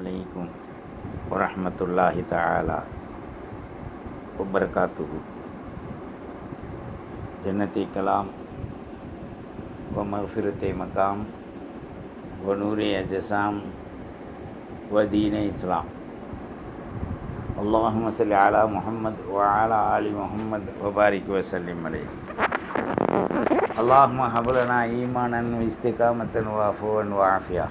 அலைக்கும் வரமத்துல்லாஹி தாலா உபர்காத்துகு ஜன்னத்தை கலாம் வ மஃபிரத்தை மக்காம் வ நூரே அஜசாம் வ தீன இஸ்லாம் அல்லாஹும் வசல்லி ஆலா முஹம்மத் வ ஆலா ஆலி முஹம்மத் வபாரிக் வசல்லிம் அலை அல்லாஹ் ஹபுலனா ஈமானன் இஸ்திகாமத்தன் வாஃபுவன் வாஃபியா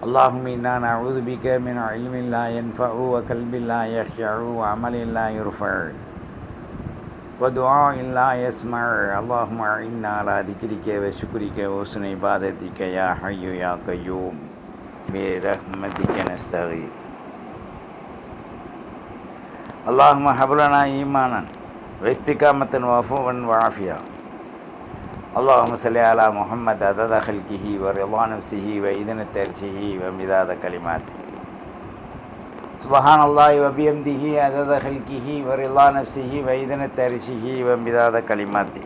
اللهم إنا نعوذ بك من علم لا ينفع وقلب لا يخشع وعمل لا يرفع ودعاء لا يسمع. اللهم إنا على ذكرك وشكرك وحسن عبادتك يا حي يا قيوم. برحمتك نستغيث. اللهم هب لنا إيمانا واستقامة وعفوا وعافية اللهم صل على محمد عدد خلقه ورضا نفسه وإذن ترشه ومداد كلماته. سبحان الله وبحمده عدد خلقه ورضا نفسه وإذن ترشه ومداد كلماته.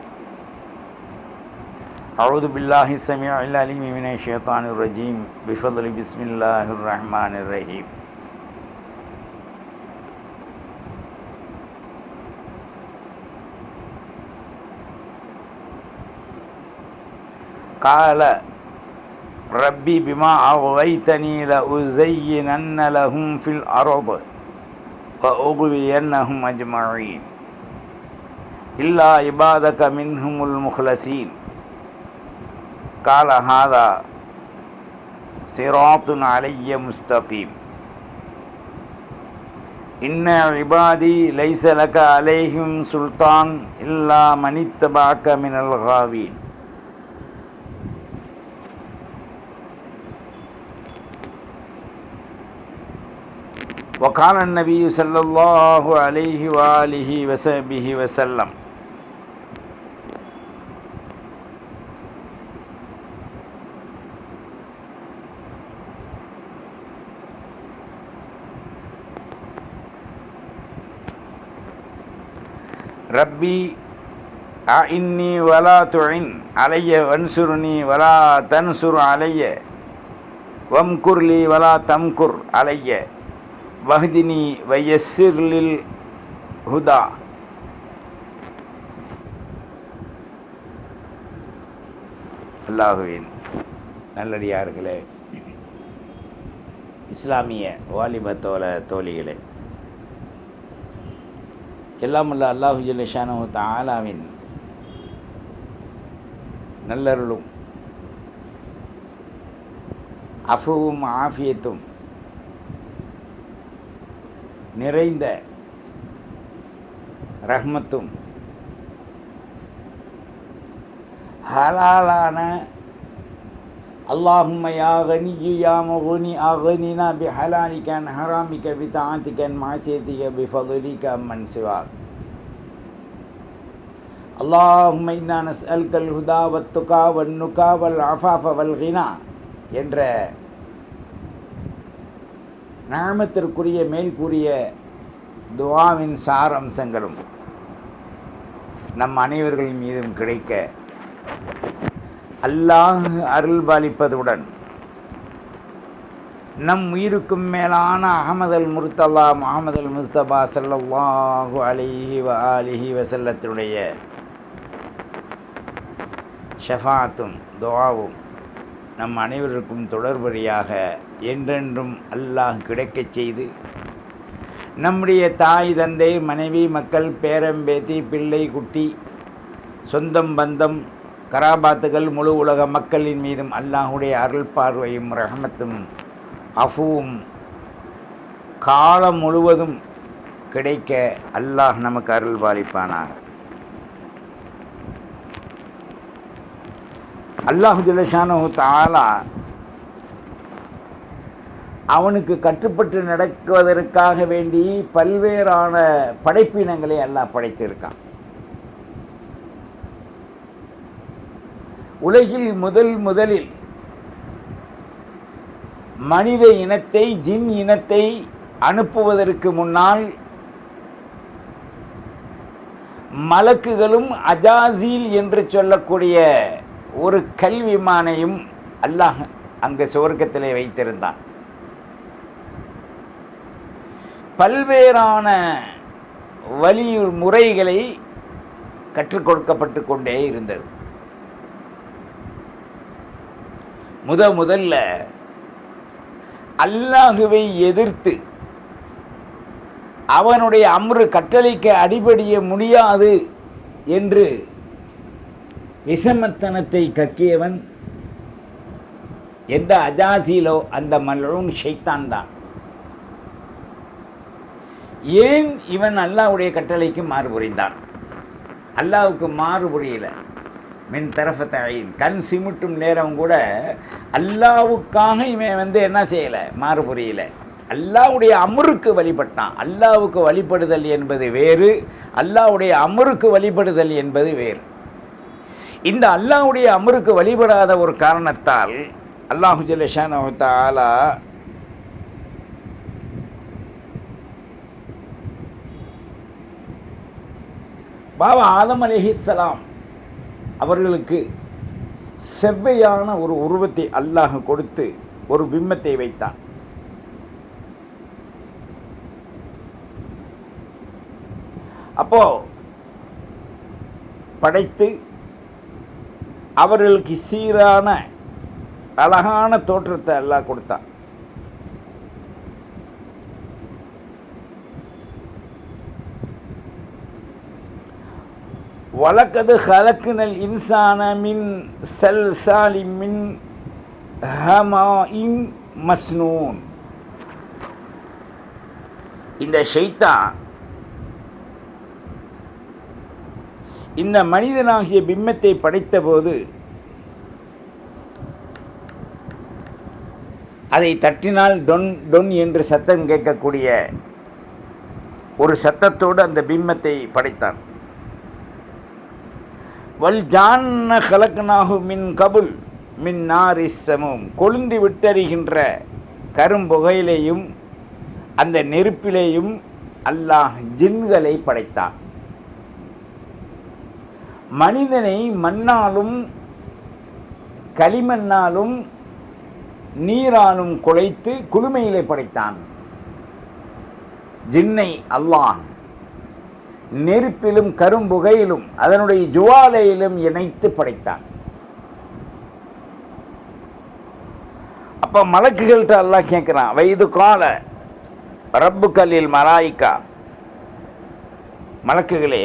أعوذ بالله السميع العليم من الشيطان الرجيم. بفضل بسم الله الرحمن الرحيم. قال ربي بما أغويتني لأزينن لهم في الأرض وأغوينهم أجمعين. إلا عبادك منهم المخلصين. قال هذا صراط علي مستقيم. إن عبادي ليس لك عليهم سلطان إلا من اتبعك من الغاوين. وقال النبي صلى الله عليه وآله وصحبه وسلم ربي أعني ولا تعن علي وانصرني ولا تنصر علي وامكر لي ولا تمكر علي வஹ்தினி வயசிர்லில் ஹுதா. அல்லாஹுவின் நல்லடியார்களே இஸ்லாமிய வாலிப தோல தோழிகளே. எல்லாம் உள்ள அல்லாஹு ஜல்லிஷானு தாலாவின் நல்லருளும் அஃபுவும் ஆஃபியத்தும் நிறைந்த ரஹ்மத்தும் ஹலாலான அல்லாஹும்மையா கனியு யா மகுனி பி ஹலாலிக்கன் ஹராமிக்க பி தாத்திக்கன் மாசேத்திக பி ஃபதுலிக்க அம்மன் சிவா அல்லாஹும் இன்னா நஸ் அல் கல் ஹுதா வத்துகா வன்னுகா வல் அஃபாஃப வல் ஹினா என்ற நாமத்திற்குரிய மேல் கூறிய துவாவின் சாரம்சங்களும் நம் அனைவர்களின் மீதும் கிடைக்க அல்லாஹ் அருள் பாலிப்பதுடன் நம் உயிருக்கும் மேலான அகமதல் முருத்தல்லா முகமதல் முஸ்தபா சல்லாஹு அலிஹி வ அலிஹி வசல்லத்தினுடைய ஷஃபாத்தும் துவாவும் நம் அனைவருக்கும் தொடர்படியாக என்றென்றும் அல்லாஹ் கிடைக்கச் செய்து. நம்முடைய தாய் தந்தை மனைவி மக்கள் பேரம்பேத்தி பிள்ளை குட்டி சொந்தம் பந்தம் கராபாத்துகள் முழு உலக மக்களின் மீதும் அல்லாஹுடைய அருள் பார்வையும் ரஹமத்தும் அஃபுவும் காலம் முழுவதும் கிடைக்க அல்லாஹ் நமக்கு அருள் பாலிப்பானாக. அல்லாஹு ஜலஷானு தாலா அவனுக்கு கட்டுப்பட்டு நடக்குவதற்காக வேண்டி பல்வேறான படைப்பினங்களை அல்லாஹ் படைத்திருக்கான். உலகில் முதல் முதலில் மனித இனத்தை ஜின் இனத்தை அனுப்புவதற்கு முன்னால் மலக்குகளும் அஜாசீல் என்று சொல்லக்கூடிய ஒரு கல்விமானையும் அல்லாஹ் அங்கு சுவர்க்கத்திலே வைத்திருந்தான். பல்வேறான வழி முறைகளை கற்றுக் கொடுக்கப்பட்டு கொண்டே இருந்தது. முத முதல்ல அல்லாஹுவை எதிர்த்து அவனுடைய அம்ரு கட்டளைக்கு அடிபடிய முடியாது என்று விஷமத்தனத்தை கக்கியவன் எந்த அஜாசிலோ அந்த மலரும் ஷைத்தான் தான் ஏன் இவன் அல்லாவுடைய கட்டளைக்கு மாறுபுரிந்தான்? அல்லாவுக்கு மாறுபுரியல. மாறு புரியல மின் தரஃபத்தையின் கண் சிமிட்டும் நேரம் கூட அல்லாவுக்காக இவன் வந்து என்ன செய்யலை? மாறுபுரியல. அல்லாவுடைய அமருக்கு வழிபட்டான். அல்லாவுக்கு வழிபடுதல் என்பது வேறு அல்லாவுடைய அமருக்கு வழிபடுதல் என்பது வேறு. இந்த அல்லாஹ்வுடைய அமருக்கு வழிபடாத ஒரு காரணத்தால் அல்லாஹு ஜல்லஷானு பாபா ஆதம் அலேஹிஸ்லாம் அவர்களுக்கு செவ்வையான ஒரு உருவத்தை அல்லாஹ் கொடுத்து ஒரு பிம்மத்தை வைத்தான். அப்போ படைத்து அவர்களுக்கு சீரான அழகான தோற்றத்தை அல்லாஹ் கொடுத்தான். வழக்கது ஹலக்குனல் இன்சான மின் செல் சாலி மின் ஹமாயின் மஸ்னூன். இந்த ஷைத்தான் இந்த மனிதனாகிய பிம்மத்தை படைத்தபோது அதை தட்டினால் டொன் டொன் என்று சத்தம் கேட்கக்கூடிய ஒரு சத்தத்தோடு அந்த பிம்மத்தை படைத்தான். வல் ஜான்ன கலக்கனாகு மின் கபுல் மின் நாரிசமும் கொழுந்து விட்டறிகின்ற கரும்புகையிலேயும் அந்த நெருப்பிலேயும் அல்லாஹ் ஜின்களை படைத்தான். மனிதனை மண்ணாலும் களிமண்ணாலும் நீராலும் குலைத்து குளுமையிலே படைத்தான். ஜின்னை அல்லாஹ் நெருப்பிலும் கரும்புகையிலும் அதனுடைய ஜுவாலையிலும் இணைத்து படைத்தான். அப்போ மலக்குகள்கிட்ட எல்லாம் கேட்குறான் வயது கால ரப்பு கல்லில் மலாய்க்கா. மலக்குகளே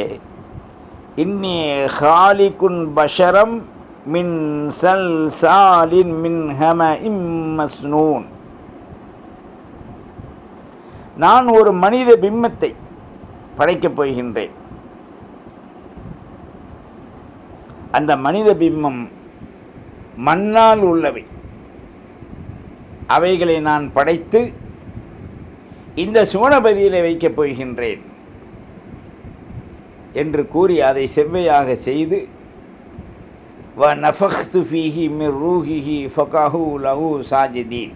இன்னி ஹாலிகுன் பஷரம் மின் சல் சாலின் மின் ஹம இம்மஸ்னூன் நான் ஒரு மனித பிம்மத்தை படைக்கப் போகின்றேன். அந்த மனித பிம்பம் மண்ணால் உள்ளவை. அவைகளை நான் படைத்து இந்த சுவனபதியில் வைக்கப் போகின்றேன் என்று கூறி அதை செவ்வையாக செய்து வ நஃபஹ்து ஃபீஹி மிர் ரூஹிஹி ஃபகாஹூ லஹு சாஜிதீன்.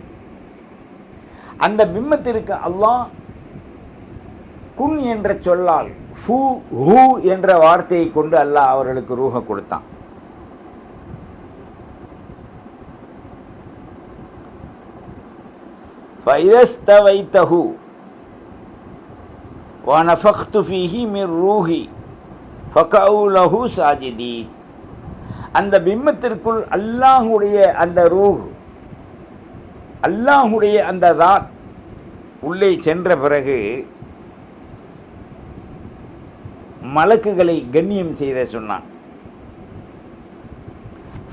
அந்த பிம்மத்திற்கு அல்லாஹ் குன் என்ற சொல்லால் ஃபூ ஹூ என்ற வார்த்தையை கொண்டு அல்லாஹ் அவர்களுக்கு ரூஹ கொடுத்தான். ஃபைதஸ்தவைத்தஹு வனஃபக்து ஃபீஹி மிர் ரூஹி ஃபகவுலஹு சாஜிதி அந்த பிம்மத்திற்குள் அல்லாஹுடைய அந்த ரூஹ் அல்லாஹுடைய அந்த தான் உள்ளே சென்ற பிறகு மலக்குகளை கண்ணியம் செய்த சொன்னான்.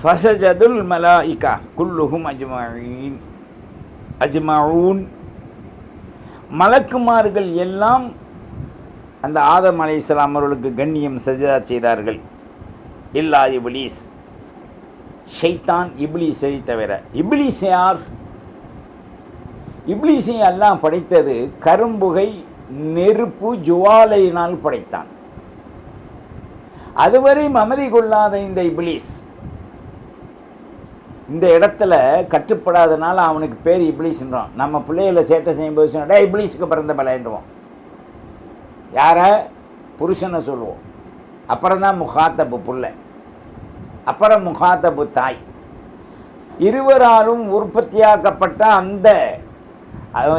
ஃபசஜதுல் மலாயிகா குல்லுகும் அஜ்மாயின் அஜ்மாவூன். மலக்குமார்கள் எல்லாம் அந்த ஆதம் அலை இஸ்லாம் அவர்களுக்கு கண்ணியம் சஜதா செய்தார்கள். இல்லா இப்லீஸ் ஷைத்தான் இப்லீஸை தவிர இப்லீஸ் யார்? இப்லீஸை எல்லாம் படைத்தது கரும்புகை நெருப்பு ஜுவாலையினால் படைத்தான். அதுவரை மமதி கொள்ளாத இந்த இப்ளீஸ். இந்த இடத்துல கட்டுப்படாதனால அவனுக்கு பேர் இப்ளீஸ்ன்றான். நம்ம பிள்ளைகளை சேட்டை செய்யும்போது சொன்னா இப்ளீஸுக்கு பிறந்த பலைன்றுவோம் யாரை? புருஷனை சொல்லுவோம். அப்புறம் தான் முகாத்தப்பு புள்ள. அப்புறம் முகாத்தப்பு தாய். இருவராலும் உற்பத்தியாக்கப்பட்ட அந்த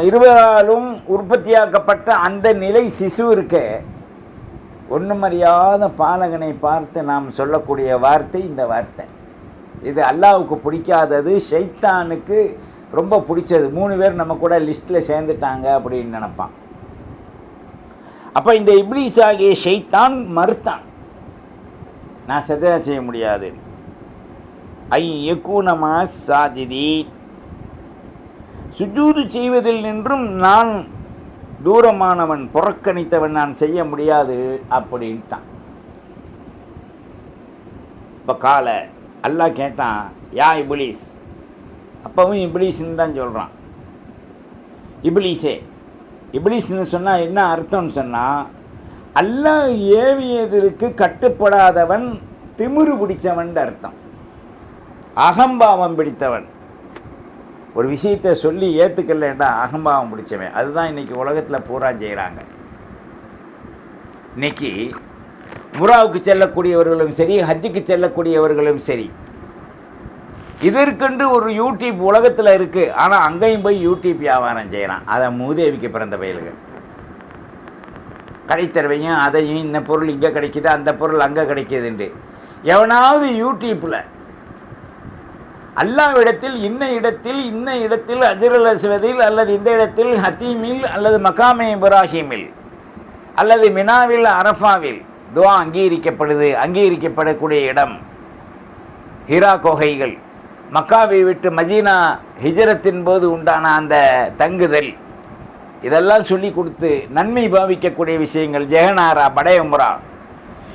இருவராலும் உற்பத்தியாக்கப்பட்ட அந்த நிலை சிசு இருக்க. ஒன்றுமறியாத பாலகனை பார்த்து நாம் சொல்லக்கூடிய வார்த்தை இந்த வார்த்தை. இது அல்லாவுக்கு பிடிக்காதது ஷைத்தானுக்கு ரொம்ப பிடிச்சது. மூணு பேர் நம்ம கூட லிஸ்ட்டில் சேர்ந்துட்டாங்க அப்படின்னு நினப்பான். அப்போ இந்த இப்ளீஸ் ஆகிய ஷைத்தான் மறுத்தான். நான் சதா செய்ய முடியாது. ஐ யக்கூனமா சாஜிதி சுஜூது செய்வதில் நின்றும் நான் தூரமானவன் புறக்கணித்தவன் நான் செய்ய முடியாது அப்படின்ட்டான். இப்போ காலை அல்லாஹ் கேட்டான் யா இபிலீஸ். அப்பவும் இபிலீஸ்ன்னு தான் சொல்கிறான் இபிலீஸே. இபிலீஸ்னு சொன்னால் என்ன அர்த்தம்னு சொன்னால் அல்லாஹ் ஏவியதற்கு கட்டுப்படாதவன் திமிரு பிடிச்சவன் அர்த்தம். அகம்பாவம் பிடித்தவன். ஒரு விஷயத்தை சொல்லி ஏற்றுக்கலடா அகம்பாவம் பிடிச்சவன் அதுதான் இன்றைக்கி உலகத்தில் பூரா செய்கிறாங்க இன்னைக்கு முராவுக்கு செல்லக்கூடியவர்களும் சரி ஹஜ்ஜுக்கு செல்லக்கூடியவர்களும் சரி. இதற்கென்று ஒரு யூடியூப் உலகத்தில் இருக்குது ஆனால் அங்கேயும் போய் யூடியூப் வியாபாரம் செய்கிறான் அதை மூதேவிக்கு பிறந்த பயில்கள். கடைத்தரவையும் அதையும் இந்த பொருள் இங்கே கிடைக்கிது அந்த பொருள் அங்கே கிடைக்கிதுண்டு எவனாவது யூடியூப்பில் அல்லாவிடத்தில் இன்ன இடத்தில் இன்ன இடத்தில் அஜரல் அஸ்வதில் அல்லது இந்த இடத்தில் ஹத்தீமில் அல்லது மகாமே இப்ராஹிமில் அல்லது மினாவில் அரஃபாவில் துவா அங்கீகரிக்கப்படுது அங்கீகரிக்கப்படக்கூடிய இடம். ஹிரா கொகைகள். மக்காவை விட்டு மதீனா ஹிஜரத்தின் போது உண்டான அந்த தங்குதல். இதெல்லாம் சொல்லி கொடுத்து நன்மை பாவிக்கக்கூடிய விஷயங்கள். ஜெகனாரா படையமுரா.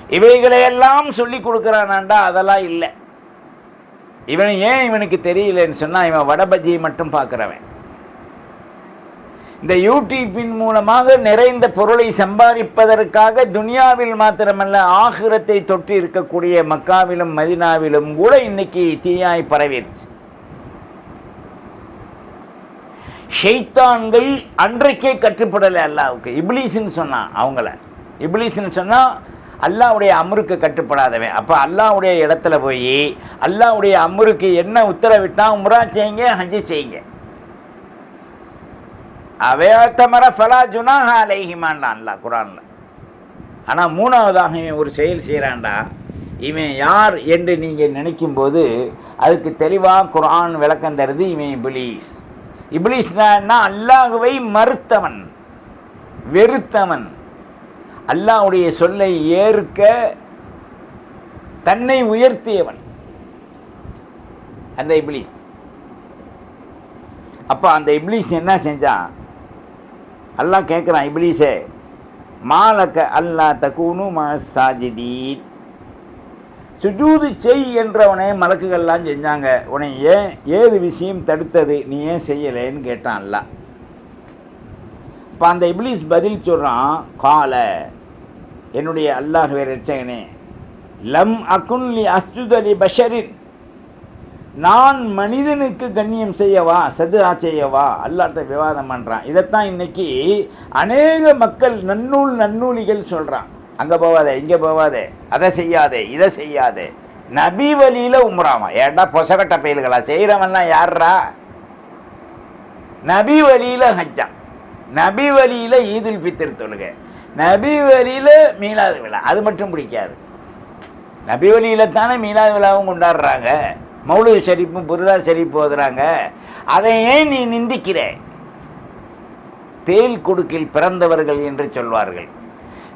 இவைகளையெல்லாம் சொல்லி கொடுக்குறானாண்டா அதெல்லாம் இல்லை. இவன் ஏன் இவனுக்கு தெரியலன்னு சொன்னால் இவன் வடபஜ்ஜியை மட்டும் பார்க்குறவன். இந்த யூடியூப்பின் மூலமாக நிறைந்த பொருளை சம்பாதிப்பதற்காக துனியாவில் மாத்திரமல்ல ஆகிரத்தை தொற்றி இருக்கக்கூடிய மக்காவிலும் மதினாவிலும் கூட இன்னைக்கு தீயாய் பரவிடுச்சு. ஷெய்தான்கள் அன்றைக்கே கட்டுப்படலை அல்லாவுக்கு. இப்ளீஸ்ன்னு சொன்னான் அவங்கள. இப்ளீஸ்ன்னு சொன்னால் அல்லாவுடைய அமருக்கு கட்டுப்படாதவன். அப்போ அல்லாவுடைய இடத்துல போய் அல்லாவுடைய அமருக்கு என்ன உத்தரவிட்டா உம்ரா செய்யுங்க ஹஜ்ஜு செய்யுங்க. அவையாத்தமர ஃபலா ஜுனாஹா அலைஹிமான்டா அல்லா குரானில். ஆனால் மூணாவதாக இவன் ஒரு செயல் செய்கிறான்டா இவன் யார் என்று நீங்கள் நினைக்கும்போது அதுக்கு தெளிவாக குரான் விளக்கம் தருது இவன் இபிலீஸ். இபிலீஸ்னா அல்லாஹுவை மறுத்தவன். வெறுத்தவன். அல்லாவுடைய சொல்லை ஏற்க தன்னை உயர்த்தியவன். அந்த இப்ளீஸ். அப்போ அந்த இப்ளீஸ் என்ன செஞ்சான்? அல்லாஹ் கேட்குறான் இப்ளீஸே மாலக்க அல்லா தகுனு மசாஜிதீன் சுஜூது செய் என்றவனே மலக்குகள்லாம் செஞ்சாங்க. உன்னை ஏன் ஏது விஷயம் தடுத்தது நீ ஏன் செய்யலைன்னு கேட்டான் அல்லாஹ். இப்போ அந்த இப்ளீஸ் பதில் சொல்கிறான் காலை என்னுடைய அல்லாஹ் ரட்சகனே லம் அகுன்லி அஸ்துதலி பஷரின். நான் மனிதனுக்கு கண்ணியம் செய்யவா சதுரா செய்யவா? அல்லாட்ட விவாதம் பண்ணுறான் இதைத்தான் இன்னைக்கு அநேக மக்கள் நன்னூல் நன்னூலிகள் சொல்கிறான் அங்கே போவாதே இங்கே போவாதே அதை செய்யாதே இதை செய்யாதே. நபி வழியில் உம்ராமா? ஏன்டா பொசகட்ட பயில்களா? செய்கிறவன்லாம் யார்ரா நபி வழியில் ஹஜ்ஜா. நபி வழியில் ஈதுல் பித்திர் தொழுகை. நபி வழியில் மீலாது விழா. அது மட்டும் பிடிக்காது. நபி வழியில் தானே மீலாது விழாவும் கொண்டாடுறாங்க. மௌலு ஷெரீப்பும் புரிதா ஷெரீப் ஓதுறாங்க அதை ஏன் நீ நிந்திக்கிற? தேல் கொடுக்கில் பிறந்தவர்கள் என்று சொல்வார்கள்.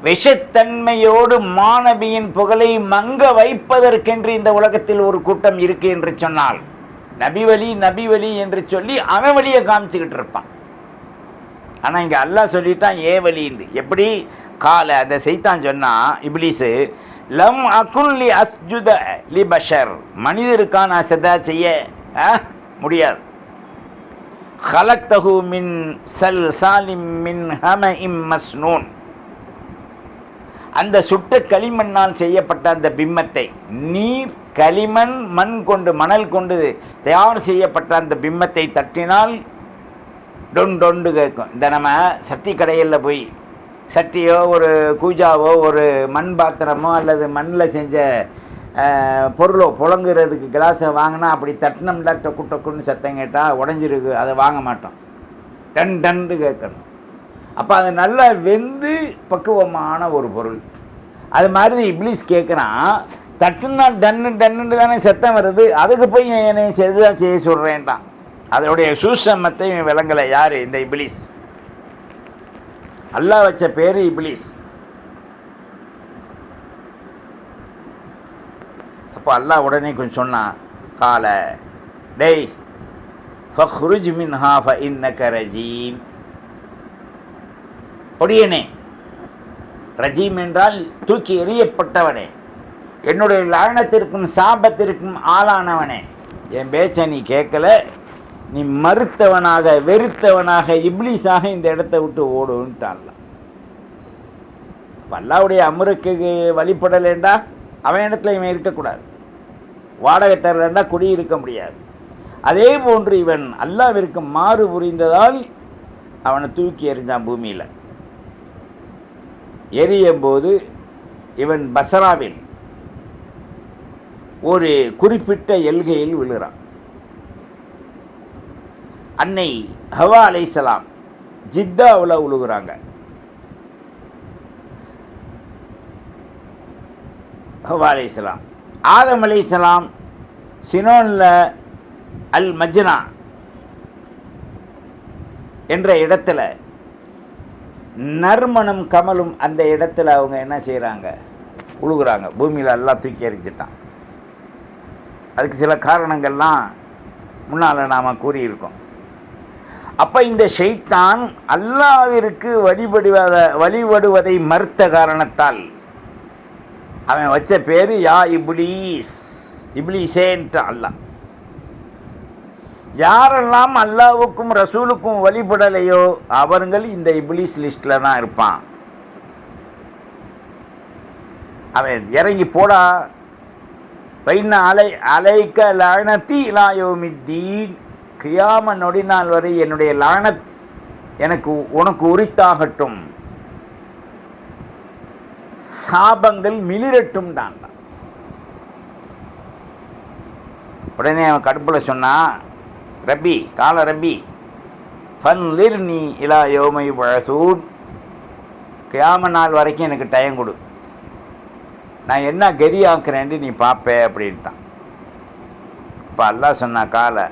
விஷத்தன்மையோடு மாணவியின் புகழை மங்க வைப்பதற்கென்று இந்த உலகத்தில் ஒரு கூட்டம் இருக்கு என்று சொன்னால் நபிவழி நபிவழி என்று சொல்லி அவன் வழியை காமிச்சுக்கிட்டு இருப்பான். ஆனால் இங்கே அல்லா சொல்லிட்டான் ஏ வழின்னு எப்படி? காலை அந்த செய்தான் சொன்னால் இப்ளீஸு லம் அக்குல்லி அஸ்ஜுத லி பஷர். மனிதருக்கா நான் சதா செய்ய முடியாது. ஹலக்தஹு மின் சல் சாலிம் மின் ஹம இம் மஸ்னூன். அந்த சுட்ட களிமண்ணால் செய்யப்பட்ட அந்த பிம்மத்தை நீர் களிமண் மண் கொண்டு மணல் கொண்டு தயார் செய்யப்பட்ட அந்த பிம்மத்தை தட்டினால் டொன் டொண்டு கேட்கும் இந்த நம்ம சட்டி கடையில் போய் சட்டியோ ஒரு கூஜாவோ ஒரு மண் பாத்திரமோ அல்லது மண்ணில் செஞ்ச பொருளோ புழங்குறதுக்கு கிளாஸை வாங்கினா அப்படி தட்டினம்ல டொக்கு டொக்குன்னு சத்தம் கேட்டால் உடஞ்சிருக்கு அதை வாங்க மாட்டோம். டன் டன்னு கேட்கணும் அப்போ அது நல்லா வெந்து பக்குவமான ஒரு பொருள். அது மாதிரி இப்ளீஸ் கேட்குறான் தட்டுன்னா டன்னு டன்னுன்னு தானே சத்தம் வருது அதுக்கு போய் என்னை செதுதான் செய்ய சொல்கிறேன்ட்டான் அதனுடைய சூசமத்தையும் விளங்கலை. யார்? இந்த இப்ளீஸ் அல்லாஹ் வச்ச பேர் இப்ளீஸ் அப்போ அல்லாஹ் உடனே கொஞ்சம் சொன்னான் கால டேய் ஃபஹ்ருஜ் மின்ஹா ஃப இன்னக்க ரஜீம். பொடியனே ரஜீம் என்றால் தூக்கி எறியப்பட்டவனே. என்னுடைய லானத்திற்கும் சாபத்திற்கும் ஆளானவனே. என் பேச்சை நீ கேட்கல நீ மறுத்தவனாக வெறுத்தவனாக இப்ளீஸாக இந்த இடத்த விட்டு ஓடுன்ட்டான்ல. பல்லாவுடைய அமருக்கு வழிபடலேண்டா அவன் இடத்துல இவன் இருக்கக்கூடாது. வாடகை தரலண்டா குடியிருக்க முடியாது. அதே போன்று இவன் அல்லாவிற்கு மாறு புரிந்ததால் அவனை தூக்கி எறிஞ்சான் பூமியில். எரியும் போது இவன் பசராவில் ஒரு குறிப்பிட்ட எல்கையில் விழுகிறான். அன்னை ஹவா அலைசலாம் ஜித்தாவில் உழுகுறாங்க. ஹவா அலைசலாம் ஆதம் அலைசலாம் சினோனில் அல் மஜ்னா என்ற இடத்துல நறுமணம் கமலும் அந்த இடத்துல அவங்க என்ன செய்கிறாங்க உழுகுறாங்க. பூமியில் எல்லாம் தூக்கி எறிஞ்சிட்டான். அதுக்கு சில காரணங்கள்லாம் முன்னால் நாம் கூறியிருக்கோம். அப்போ இந்த ஷெய்தான் அல்லாவிற்கு வழிபடுவத வழிபடுவதை மறுத்த காரணத்தால் அவன் வச்ச பேர் யா இப்ளீஸ். இப்ளீசேன்ட்டு அல்லாஹ். யாரெல்லாம் அல்லாவுக்கும் ரசூலுக்கும் வழிபடலையோ அவர்கள் இந்த இப்ளீஸ் லிஸ்டில் தான் இருப்பான். அவன் இறங்கி போடா. வைன அலை அலைக்க லானத்தி இலாயோமித்தீன் கியாம நொடி நாள் வரை என்னுடைய லானத் எனக்கு உனக்கு உரித்தாகட்டும். சாபங்கள் மிளிரட்டும் தான் உடனே அவன் கடுப்பில் சொன்னான் ரபி கால ரபி ஃபன்லிர் நீ இலா யோமை பழசூன் கியாம நாள் வரைக்கும் எனக்கு டைம் கொடு. நான் என்ன கதி ஆக்குறேன்ட்டு நீ பார்ப்பே அப்படின்ட்டான். இப்போ அல்லாஹ் சொன்னா காலை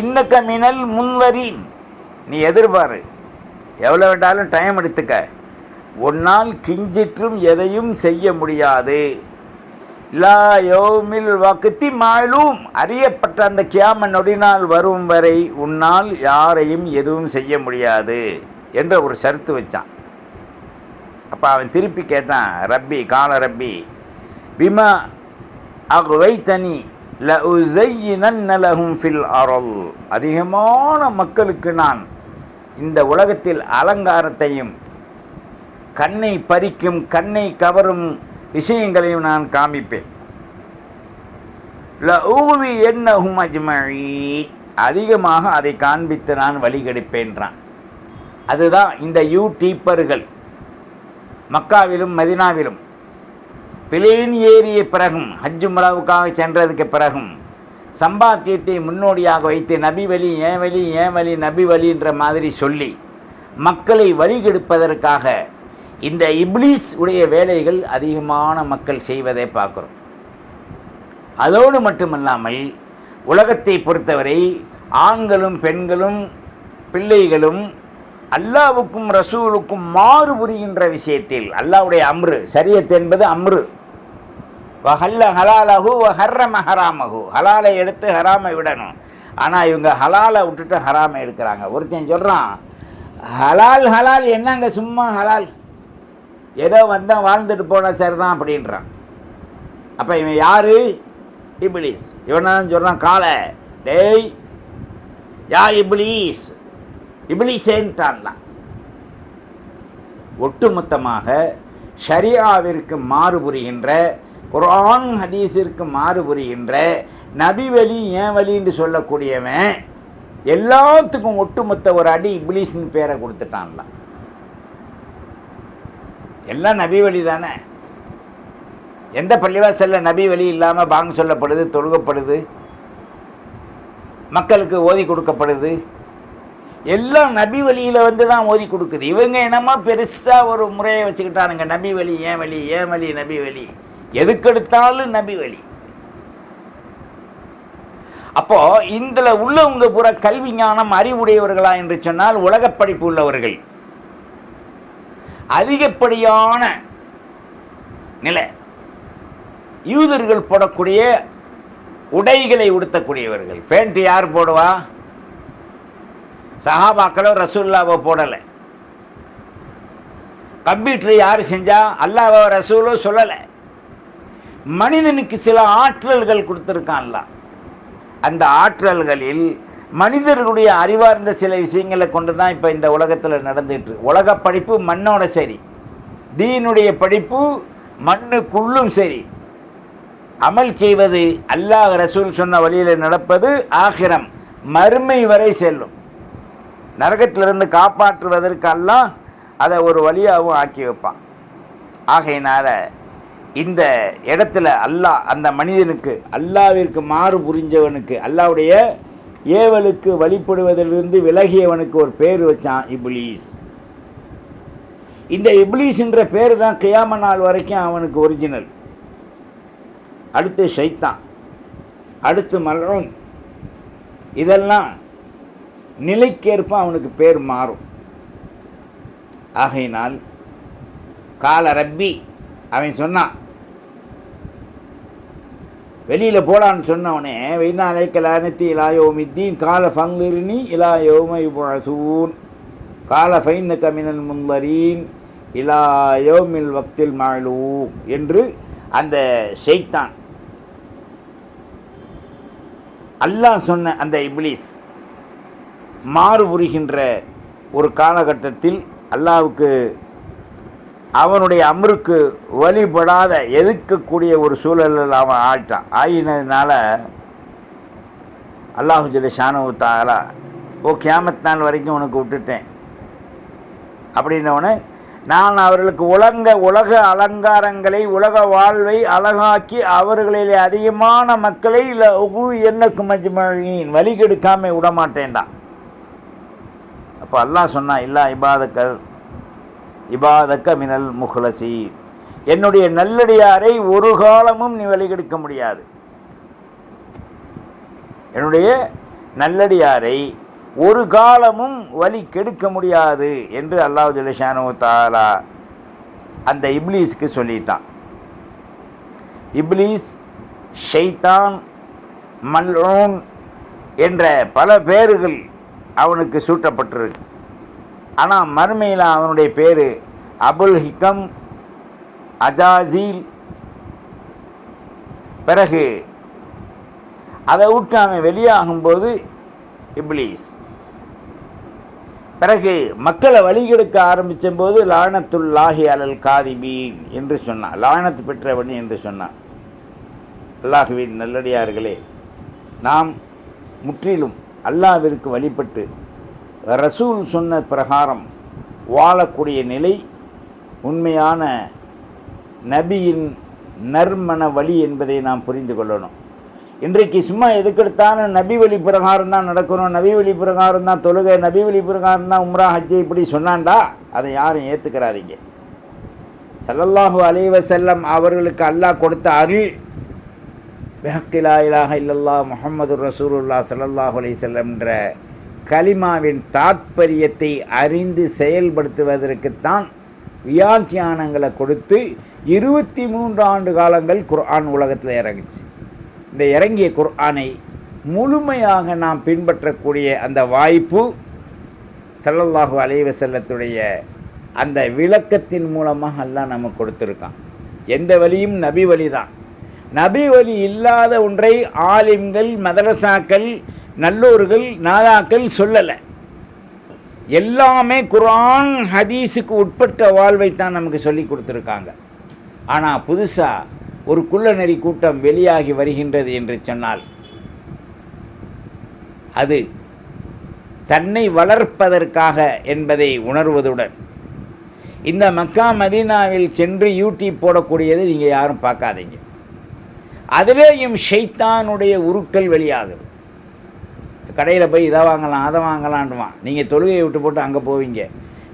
இன்னக்க மினல் முன்வரின் நீ எதிர்பாரு. எவ்வளோ வேண்டாலும் டைம் எடுத்துக்க. உன்னால் கிஞ்சிற்றும் எதையும் செய்ய முடியாது. லா யோமில் வகுத்தி மாலும். அறியப்பட்ட அந்த கியாம நொடினால் வரும் வரை உன்னால் யாரையும் எதுவும் செய்ய முடியாது என்ற ஒரு சருத்து வச்சான். அப்போ அவன் திருப்பி கேட்டான் ரப்பி கால ரப்பி பிமா அகுவை தனி உசையினல்லஹும் ஃபில் அருள் அதிகமான மக்களுக்கு நான் இந்த உலகத்தில் அலங்காரத்தையும் கண்ணை பறிக்கும் கண்ணை கவரும் விஷயங்களையும் நான் காமிப்பேன். ல என்னஹும் அஜ்மழி அதிகமாக அதை காண்பித்து நான் வழிகெடுப்பேன்றான் அதுதான் இந்த யூடியூப்பர்கள் மக்காவிலும் மதினாவிலும் பிளேன் ஏறிய பிறகும் ஹஜ்ஜு முலாவுக்காக சென்றதுக்கு பிறகும் சம்பாத்தியத்தை முன்னோடியாக வைத்து நபி வலி ஏன் வலி ஏன் வலி நபி வலின்ற மாதிரி சொல்லி மக்களை வழிகெடுப்பதற்காக இந்த இப்ளீஸ் உடைய வேலைகள் அதிகமான மக்கள் செய்வதை பார்க்குறோம். அதோடு மட்டுமல்லாமல் உலகத்தை பொறுத்தவரை ஆண்களும் பெண்களும் பிள்ளைகளும் அல்லாவுக்கும் ரசூலுக்கும் மாறு புரிகின்ற விஷயத்தில் அல்லாவுடைய அம்ரு சரியத் என்பது அம்ரு. வஹல்ல ஹலாலஹு வ ஹர்ரம ஹராமஹு. ஹலாலை எடுத்து ஹராமை விடணும். ஆனால் இவங்க ஹலாலை விட்டுட்டு ஹராமை எடுக்கிறாங்க. ஒருத்தன் சொல்கிறான் ஹலால் ஹலால் என்னங்க சும்மா ஹலால்? ஏதோ வந்தால் வாழ்ந்துட்டு போனால் சரிதான் அப்படின்றான். அப்போ இவன் யார்? இப்ளீஸ் இவன் தான் சொல்கிறான் காலை. டேய் யா இப்ளீஸ் இபிலிசேன்ட்டான்லாம். ஒட்டுமொத்தமாக ஷரியாவிற்கு மாறுபுரிகின்ற குரான் ஹதீஸிற்கு மாறுபுரிகின்ற நபி வழி ஏன் வழின்னு சொல்லக்கூடியவன் எல்லாத்துக்கும் ஒட்டுமொத்த ஒரு அடி இப்ளீஸ்னு பேரை கொடுத்துட்டான்லாம். எல்லாம் நபி வழி தானே. எந்த பள்ளிவாசலில் நபி வழி இல்லாமல் பாங்கு சொல்லப்படுது தொழுகப்படுது மக்களுக்கு ஓதி கொடுக்கப்படுது? எல்லாம் நபி வழியில் வந்து தான் ஓதி கொடுக்குது. இவங்க என்னமோ பெருசாக ஒரு முறையை வச்சுக்கிட்டானுங்க. நபி வழி ஏன் வழி ஏன் வழி நபி வழி? எதுக்கெடுத்தாலும் நபி வழி. அப்போ இதில் உள்ளவங்க பூரா கல்வி ஞானம் அறிவுடையவர்களா என்று சொன்னால் உலகப் படிப்பு உள்ளவர்கள். அதிகப்படியான நிலை. யூதர்கள் போடக்கூடிய உடைகளை உடுத்தக்கூடியவர்கள். பேண்ட் யார் போடுவா? சஹாபாக்களும் ரசூல்லாவை போடலை. கம்ப்யூட்டர் யார் செஞ்சா அல்லாவோ ரசூலும் சொல்லலை. மனிதனுக்கு சில ஆற்றல்கள் கொடுத்துருக்கான்ல. அந்த ஆற்றல்களில் மனிதர்களுடைய அறிவார்ந்த சில விஷயங்களை கொண்டு தான் இப்போ இந்த உலகத்தில் நடந்துட்டு உலக படிப்பு மண்ணோட சரி. தீனுடைய படிப்பு மண்ணுக்குள்ளும் சரி. அமல் செய்வது அல்லாஹ் ரசூல் சொன்ன வழியில் நடப்பது ஆகிரம். மறுமை வரை செல்லும். நரகத்திலிருந்து காப்பாற்றுவதற்கெல்லாம் அதை ஒரு வழியாகவும் ஆக்கி வைப்பான். ஆகையினால் இந்த இடத்துல அல்லாஹ் அந்த மனிதனுக்கு அல்லாவிற்கு மாறு புரிஞ்சவனுக்கு அல்லாவுடைய ஏவலுக்கு வழிபடுவதிலிருந்து விலகியவனுக்கு ஒரு பேர் வச்சான் இப்லீஸ். இந்த இப்லீஸ்ன்ற பேர் தான் கியாம நாள் வரைக்கும் அவனுக்கு ஒரிஜினல் அடுத்து ஷைத்தான் அடுத்து மலரும் இதெல்லாம் நிலைக்கேற்ப அவனுக்கு பேர் மாறும். ஆகையினால் கால ரப்பி அவன் சொன்னான். வெளியில் போடான்னு சொன்னவனே வெயினா அலைக்கல் அனைத்து இலாயோமித்தீன் கால ஃபங்கிரினி இலா யோம கால ஃபைன் கமினன் முந்தரீன் இலாயோமில் வக்தில் மாலூ என்று அந்த ஷெய்தான் அல்லாஹ் சொன்ன அந்த இப்ளீஸ் மாறுபுரிகின்ற ஒரு காலகட்டத்தில் அல்லாவுக்கு அவனுடைய அமருக்கு வழிபடாத எதிர்க்கக்கூடிய ஒரு சூழலில் அவன் ஆயிட்டான். ஆயினதுனால அல்லாஹு ஜெல ஷானு தாலா ஓ கேமத் நாள் வரைக்கும் உனக்கு விட்டுட்டேன். அப்படின்னவனே நான் அவர்களுக்கு உலக உலக அலங்காரங்களை உலக வாழ்வை அழகாக்கி அவர்களிலே அதிகமான மக்களை என்னக்கு மஜ்மழியின் வழி கெடுக்காம விடமாட்டேன்டான் அப்போ அல்லாஹ் சொன்னான் இல்லா இபாதக்க இபாதக்க மினல் முஹ்லசி. என்னுடைய நல்லடியாரை ஒரு காலமும் நீ வழிகெடுக்க முடியாது. என்னுடைய நல்லடியாரை ஒரு காலமும் வலி கெடுக்க முடியாது என்று அல்லாஹ் ஜலிஷானு தாலா அந்த இப்லீஸ்க்கு சொல்லிட்டான். இப்லீஸ் ஷைத்தான் மல்லூன் என்ற பல பேர்கள் அவனுக்கு சூட்டப்பட்டிருக்கு. ஆனால் மறுமையில் அவனுடைய பேர் அபுல் ஹிக்கம் அஜாசீல் பிறகு அதை விட்டு அவன் வெளியாகும்போது இப்ளீஸ் பிறகு மக்களை வழிகெடுக்க ஆரம்பித்த போது லானத்துல் லாஹி அலல் காதிபீன் என்று சொன்னான். லானத்து பெற்றவன் என்று சொன்னான். அல்லாஹுவின் நல்லடியார்களே நாம் முற்றிலும் அல்லாவிற்கு வழிபட்டு ரசூல் சொன்ன பிரகாரம் வாழக்கூடிய நிலை உண்மையான நபியின் நர்மண வழி என்பதை நாம் புரிந்து கொள்ளணும். இன்றைக்கு சும்மா எதுக்கெடுத்தாலும் நபி வழி பிரகாரம் தான் நடக்கணும் நபி வழி பிரகாரம் தான் தொழுகை நபி வழி பிரகாரம் தான் உம்ரா ஹஜ்ஜை இப்படி சொன்னான்டா அதை யாரும் ஏற்றுக்கிறாதீங்க சல்லல்லாஹு அலைவசல்லம் அவர்களுக்கு அல்லாஹ் கொடுத்த அருள் பெஹக்கிலா இலாக இல்லல்லா முகமது ரசூலுல்லா ஸல்லல்லாஹு அலைஹி கலிமாவின் தாத்பரியத்தை அறிந்து செயல்படுத்துவதற்குத்தான் வியாக்கியானங்களை கொடுத்து இருபத்தி மூன்று ஆண்டு காலங்கள் குர்ஆன் உலகத்தில் இறங்குச்சு. இந்த இறங்கிய குர்ஆனை முழுமையாக நாம் பின்பற்றக்கூடிய அந்த வாய்ப்பு செல்லல்லாஹு அலைஹி அந்த விளக்கத்தின் மூலமாக எல்லாம் நமக்கு கொடுத்துருக்கான். எந்த வழியும் நபி வழி தான் நபி ஒலி இல்லாத ஒன்றை ஆலிம்கள் மதரசாக்கள் நல்லோர்கள் நாதாக்கள் சொல்லலை. எல்லாமே குரான் ஹதீஸுக்கு உட்பட்ட வாழ்வை தான் நமக்கு சொல்லி கொடுத்துருக்காங்க. ஆனால் புதுசாக ஒரு குள்ளநெறி கூட்டம் வெளியாகி வருகின்றது என்று சொன்னால் அது தன்னை வளர்ப்பதற்காக என்பதை உணர்வதுடன். இந்த மக்கா மதீனாவில் சென்று யூடியூப் போடக்கூடியதை நீங்கள் யாரும் பார்க்காதீங்க. அதிலேயும் ஷைத்தானுடைய உருக்கள் வெளியாகுது. கடையில் போய் இதை வாங்கலாம் அதை வாங்கலான்டுவான் நீங்கள் தொழுகையை விட்டு போட்டு அங்கே போவீங்க.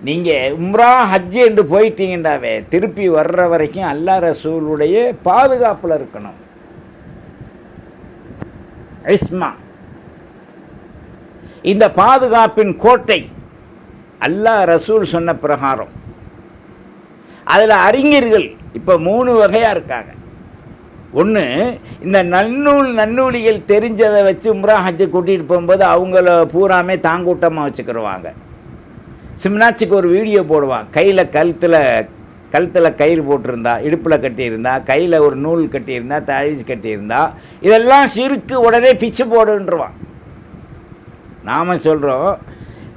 நீங்கள் உம்ரா ஹஜ்ஜு என்று போயிட்டீங்கன்றாவே திருப்பி வர்ற வரைக்கும் அல்லா ரசூலுடைய பாதுகாப்பில் இருக்கணும். இஸ்மா. இந்த பாதுகாப்பின் கோட்டை அல்லாஹ் ரசூல் சொன்ன பிரகாரம். அதில் அறிஞர்கள் இப்போ மூணு வகையாக இருக்காங்க. ஒன்று இந்த நன்னூல் நன்னூலிகள் தெரிஞ்சதை வச்சு உம்ரா ஹஜ்ஜு கூட்டிகிட்டு போகும்போது அவங்கள பூராமே தாங்கூட்டமாக வச்சுக்கிடுவாங்க சிம்னாச்சிக்கு ஒரு வீடியோ போடுவான். கையில் கழுத்தில் கழுத்தில் கயிறு போட்டிருந்தா இடுப்பில் கட்டியிருந்தா கையில் ஒரு நூல் கட்டியிருந்தா தாயிஸ் கட்டியிருந்தா இதெல்லாம் சிறுக்கு உடனே பிச்சு போடுன்றுவான். நாம் சொல்கிறோம்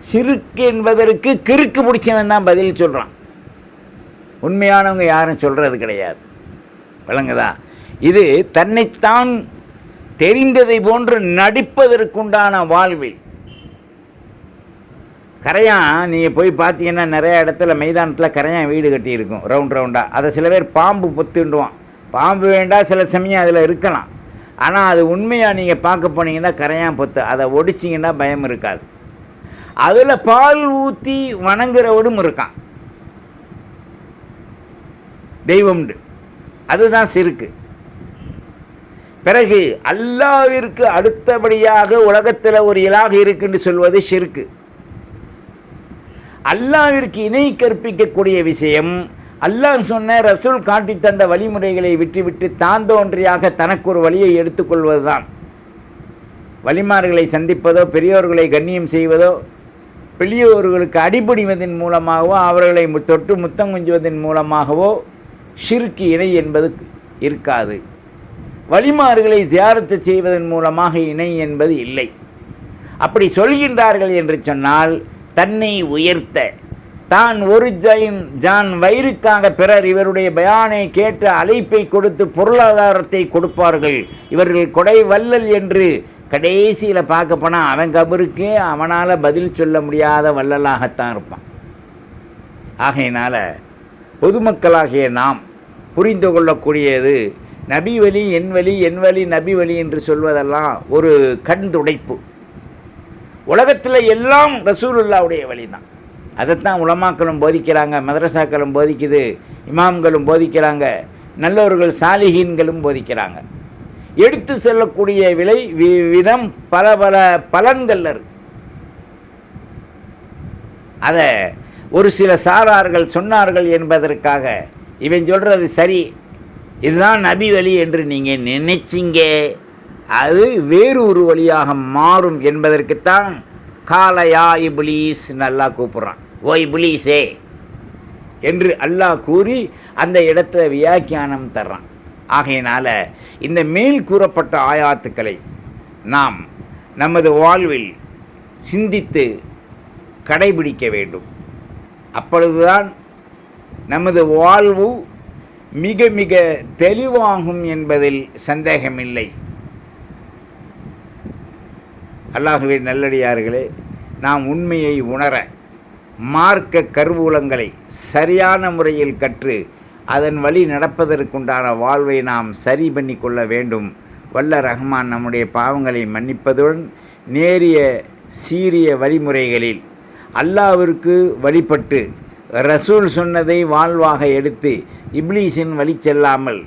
சிறுக்கு என்பதற்கு கிறுக்கு பிடிச்சவன் தான் பதில் சொல்கிறான் உண்மையானவங்க யாரும் சொல்கிறது கிடையாது. விளங்குதா? இது தன்னைத்தான் தெரிந்ததை போன்று நடிப்பதற்குண்டான வாழ்வில். கரையான் நீங்கள் போய் பார்த்தீங்கன்னா நிறைய இடத்துல மைதானத்தில் கரையான் வீடு கட்டியிருக்கும் ரவுண்ட் ரவுண்டாக அதை சில பேர் பாம்பு பொத்துண்டுவான் பாம்பு வேண்டாம் சில சமயம் அதில் இருக்கலாம். ஆனால் அது உண்மையாக நீங்கள் பார்க்க போனீங்கன்னா கரையான் பொத்து. அதை ஒடிச்சிங்கன்னா பயம் இருக்காது. அதில் பால் ஊற்றி வணங்குறவடும் இருக்கான். தெய்வம்ண்டு அதுதான் சிறுக்கு. பிறகு அல்லாவிற்கு அடுத்தபடியாக உலகத்தில் ஒரு இலாக இருக்குன்னு சொல்வது ஷிர்கு அல்லாவிற்கு இணை கற்பிக்கக்கூடிய விஷயம் அல்லாஹ் சொன்ன ரசூல் காட்டி தந்த வழிமுறைகளை விட்டுவிட்டு தான் தோன்றியாக தனக்கு ஒரு வழியை எடுத்துக்கொள்வதுதான் வழிமார்களை சந்திப்பதோ பெரியோர்களை கண்ணியம் செய்வதோ பெரியோர்களுக்கு அடிபடிவதன் மூலமாகவோ அவர்களை தொட்டு முத்தம் குஞ்சுவதன் மூலமாகவோ ஷிர்கு இணை என்பது இருக்காது. வழிமாறுகளை ஜியாரத்து செய்வதன் மூலமாக இணை என்பது இல்லை. அப்படி சொல்கின்றார்கள் என்று சொன்னால் தன்னை உயர்த்த. தான் ஒரு ஜைன் ஜான் வயிறுக்காக பிறர் இவருடைய பயானை கேட்டு அழைப்பை கொடுத்து பொருளாதாரத்தை கொடுப்பார்கள். இவர்கள் கொடை வல்லல் என்று கடைசியில் பார்க்க போனால் அவன் கபருக்கே அவனால் பதில் சொல்ல முடியாத வள்ளலாகத்தான் இருப்பான். ஆகையினால் பொதுமக்களாகிய நாம் புரிந்து கொள்ளக்கூடியது நபி வழி என் வழி என் வழி நபி வழி என்று சொல்வதெல்லாம் ஒரு கண் துடைப்பு. உலகத்தில் எல்லாம் ரசூலுல்லாவுடைய வழி தான் அதைத்தான் உலமாக்களும் போதிக்கிறாங்க மதரசாக்களும் போதிக்குது இமாம்களும் போதிக்கிறாங்க நல்லவர்கள் சாலிஹீன்களும் போதிக்கிறாங்க. எடுத்து செல்லக்கூடிய விலை விதம் பல பல பலன்கள் இருக்கு அதை ஒரு சில சாரார்கள் சொன்னார்கள் என்பதற்காக இவன் சொல்கிறது சரி இதுதான் நபி வழி என்று நீங்கள் நினைச்சிங்க. அது வேறு ஒரு வழியாக மாறும் என்பதற்குத்தான் காலையா இபுலீஸ் நல்லா கூப்பிட்றான். ஓ புலீஸே என்று அல்லாஹ் கூறி அந்த இடத்துல வியாக்கியானம் தர்றான். ஆகையினால் இந்த மேல் கூறப்பட்ட ஆயாத்துக்களை நாம் நமது வாழ்வில் சிந்தித்து கடைபிடிக்க வேண்டும். அப்பொழுதுதான் நமது வாழ்வு மிக மிக தெளிவாகும் என்பதில் சந்தேகமில்லை. அல்லாகவே நல்லடியார்களே நாம் உண்மையை உணர மார்க்க கருவூலங்களை சரியான முறையில் கற்று அதன் வழி நடப்பதற்குண்டான வாழ்வை நாம் சரி பண்ணி கொள்ள வேண்டும். வல்ல ரஹ்மான் நம்முடைய பாவங்களை மன்னிப்பதுடன் நேரிய சீரிய வழிமுறைகளில் அல்லாவிற்கு வழிபட்டு ரசூல் சொன்னதை வாழ்வாக எடுத்து இப்லீஸின் வழி செல்லாமல்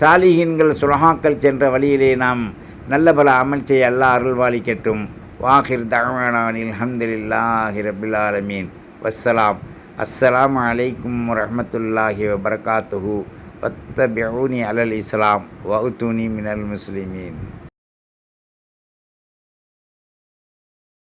சாலிஹின்கள் சுலஹாக்கள் சென்ற வழியிலே நாம் நல்ல பல அமல் அல்லா அருள்வாளிக்கட்டும். வாஹிர் தகவானில் ஹம்தில்லாஹி ரபில் ஆலமீன். வஸ்ஸலாம். அஸ்ஸலாம் அலைக்கும் வரமத்துல்லாஹி வபரகாத்துஹு. வத்தபியூனி அலல் இஸ்லாம். வவுத்தூனி மினல் முஸ்லிமீன்.